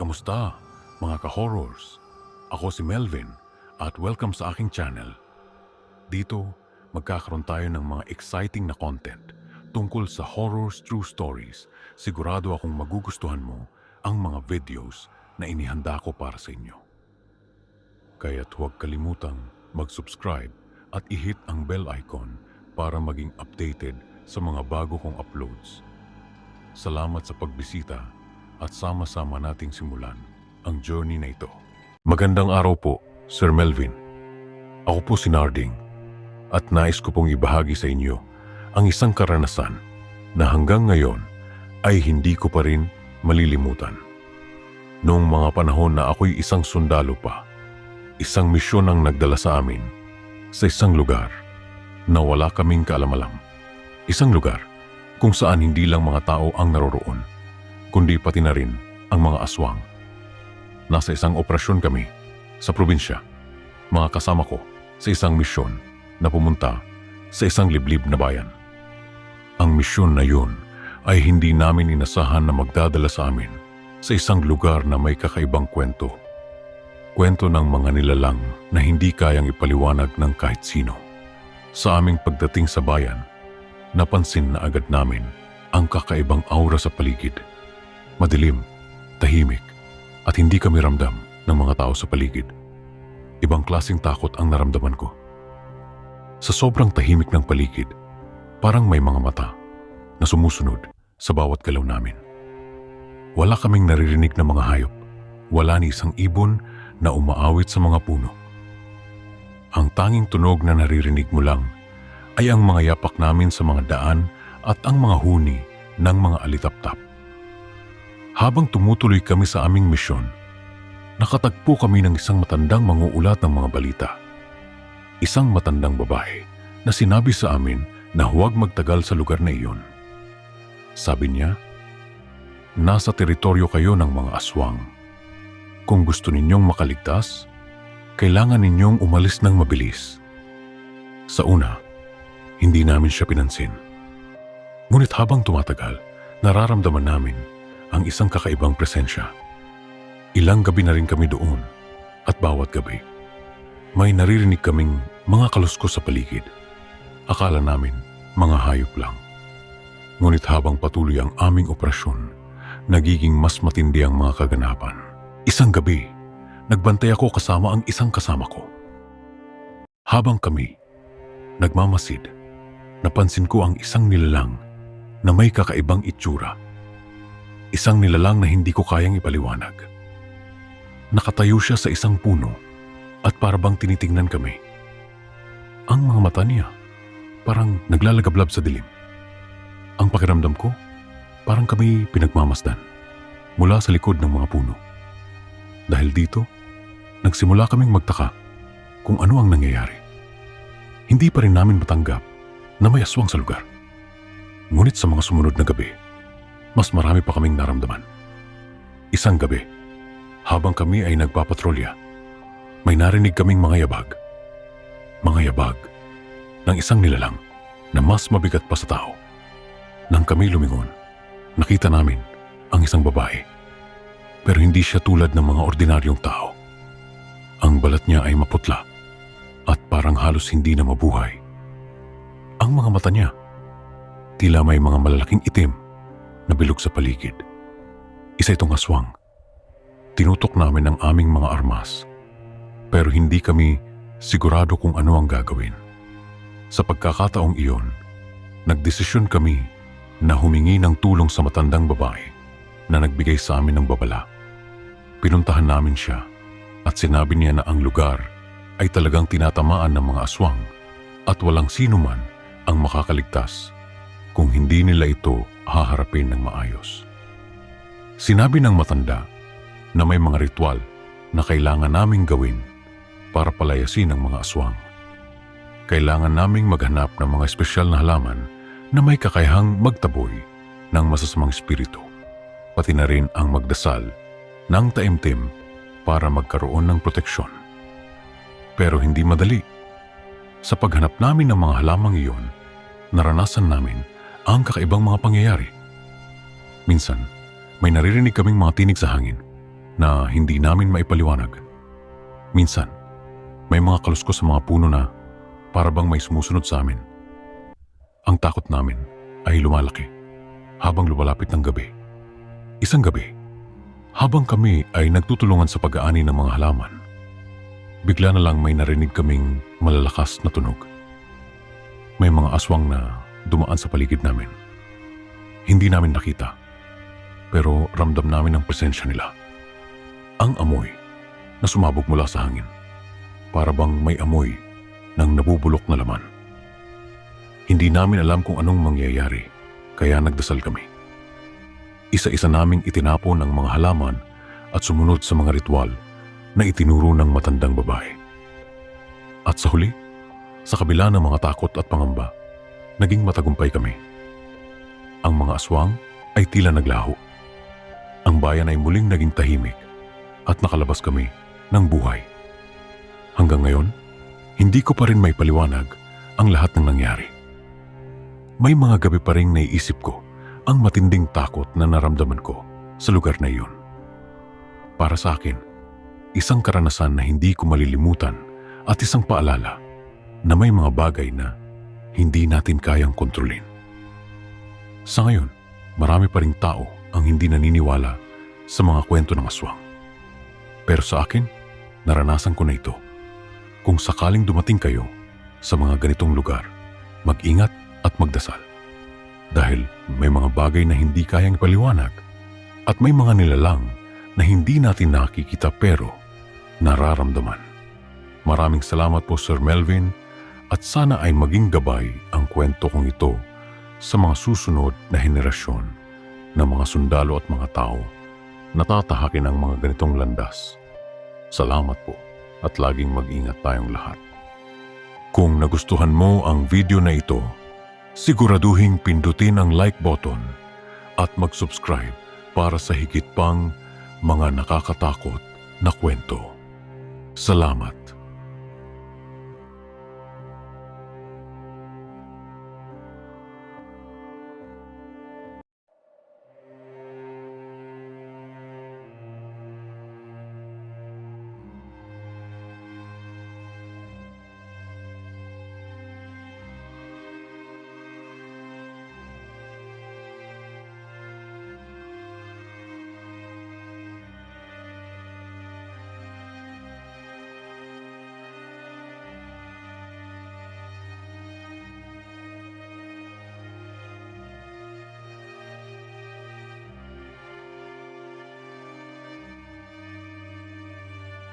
Kamusta, mga ka-horrors? Ako si Melvin at welcome sa aking channel. Dito, magkakaroon tayo ng mga exciting na content tungkol sa horrors true stories. Sigurado akong magugustuhan mo ang mga videos na inihanda ko para sa inyo. Kaya't huwag kalimutang mag-subscribe at i-hit ang bell icon para maging updated sa mga bago kong uploads. Salamat sa pagbisita at sama-sama nating simulan ang journey na ito. Magandang araw po, Sir Melvin. Ako po si Narding at nais ko pong ibahagi sa inyo ang isang karanasan na hanggang ngayon ay hindi ko pa rin malilimutan. Noong mga panahon na ako'y isang sundalo pa, isang misyon ang nagdala sa amin sa isang lugar na wala kaming kaalam-alam. Isang lugar kung saan hindi lang mga tao ang naroroon, kundi pati na rin ang mga aswang. Nasa isang operasyon kami sa probinsya, mga kasama ko sa isang misyon na pumunta sa isang liblib na bayan. Ang misyon na yun ay hindi namin inasahan na magdadala sa amin sa isang lugar na may kakaibang kwento. Kwento ng mga nilalang na hindi kayang ipaliwanag ng kahit sino. Sa aming pagdating sa bayan, napansin na agad namin ang kakaibang aura sa paligid. Madilim, tahimik, at hindi kami ramdam ng mga tao sa paligid. Ibang klasing takot ang naramdaman ko. Sa sobrang tahimik ng paligid, parang may mga mata na sumusunod sa bawat galaw namin. Wala kaming naririnig na mga hayop. Wala ni isang ibon na umaawit sa mga puno. Ang tanging tunog na naririnig mo lang ay ang mga yapak namin sa mga daan at ang mga huni ng mga alitaptap. Habang tumutuloy kami sa aming misyon, nakatagpo kami ng isang matandang manguulat ng mga balita. Isang matandang babae na sinabi sa amin na huwag magtagal sa lugar na iyon. Sabi niya, nasa teritoryo kayo ng mga aswang. Kung gusto ninyong makaligtas, kailangan ninyong umalis ng mabilis. Sa una, hindi namin siya pinansin. Ngunit habang tumatagal, nararamdaman namin ang isang kakaibang presensya. Ilang gabi na rin kami doon at bawat gabi, may naririnig kaming mga kaluskos sa paligid. Akala namin mga hayop lang. Ngunit habang patuloy ang aming operasyon, nagiging mas matindi ang mga kaganapan. Isang gabi, nagbantay ako kasama ang isang kasama ko. Habang kami nagmamasid, napansin ko ang isang nilalang na may kakaibang itsura. Isang nilalang na hindi ko kayang ipaliwanag. Nakatayo siya sa isang puno at parabang tinitingnan kami. Ang mga mata niya parang naglalagablab sa dilim. Ang pakiramdam ko, parang kami pinagmamasdan mula sa likod ng mga puno. Dahil dito, nagsimula kaming magtaka kung ano ang nangyayari. Hindi pa rin namin matanggap na may aswang sa lugar. Ngunit sa mga sumunod na gabi, mas marami pa kaming naramdaman. Isang gabi, habang kami ay nagpapatrolya, may narinig kaming mga yabag. Mga yabag ng isang nilalang na mas mabigat pa sa tao. Nang kami lumingon, nakita namin ang isang babae. Pero hindi siya tulad ng mga ordinaryong tao. Ang balat niya ay maputla at parang halos hindi na mabuhay. Ang mga mata niya, tila may mga malalaking itim na bilog sa paligid. Isa itong aswang. Tinutok namin ang aming mga armas, pero hindi kami sigurado kung ano ang gagawin. Sa pagkakataong iyon, nagdesisyon kami na humingi ng tulong sa matandang babae na nagbigay sa amin ng babala. Pinuntahan namin siya at sinabi niya na ang lugar ay talagang tinatamaan ng mga aswang at walang sino man ang makakaligtas kung hindi nila ito haharapin ng maayos. Sinabi ng matanda na may mga ritual na kailangan naming gawin para palayasin ang mga aswang. Kailangan naming maghanap ng mga espesyal na halaman na may kakayahang magtaboy ng masasamang espiritu, pati na rin ang magdasal ng taimtim para magkaroon ng proteksyon. Pero hindi madali. Sa paghanap namin ng mga halamang iyon, naranasan namin ang kakaibang mga pangyayari. Minsan, may naririnig kaming mga tinig sa hangin na hindi namin maipaliwanag. Minsan, may mga kaluskos sa mga puno na para bang may sumusunod sa amin. Ang takot namin ay lumalaki habang lumalapit ng gabi. Isang gabi, habang kami ay nagtutulungan sa pag-aani ng mga halaman, bigla na lang may narinig kaming malalakas na tunog. May mga aswang na dumaan sa paligid namin. Hindi namin nakita, pero ramdam namin ang presensya nila. Ang amoy na sumabog mula sa hangin. Para bang may amoy ng nabubulok na laman. Hindi namin alam kung anong mangyayari, kaya nagdasal kami. Isa-isa naming itinapon ang mga halaman at sumunod sa mga ritual na itinuro ng matandang babae. At sa huli, sa kabila ng mga takot at pangamba, naging matagumpay kami. Ang mga aswang ay tila naglaho. Ang bayan ay muling naging tahimik at nakalabas kami ng buhay. Hanggang ngayon, hindi ko pa rin may paliwanag ang lahat ng nangyari. May mga gabi pa rin naiisip ko ang matinding takot na naramdaman ko sa lugar na iyon. Para sa akin, isang karanasan na hindi ko malilimutan at isang paalala na may mga bagay na hindi natin kayang kontrolin. Sa ngayon, marami pa ring tao ang hindi naniniwala sa mga kwento ng aswang. Pero sa akin, naranasan ko na ito. Kung sakaling dumating kayo sa mga ganitong lugar, mag-ingat at magdasal. Dahil may mga bagay na hindi kayang paliwanag at may mga nilalang na hindi natin nakikita pero nararamdaman. Maraming salamat po Sir Melvin at sana ay maging gabay ang kwento kong ito sa mga susunod na henerasyon ng mga sundalo at mga tao na tatahakin ang mga ganitong landas. Salamat po at laging mag-ingat tayong lahat. Kung nagustuhan mo ang video na ito, siguraduhin pindutin ang like button at mag-subscribe para sa higit pang mga nakakatakot na kwento. Salamat.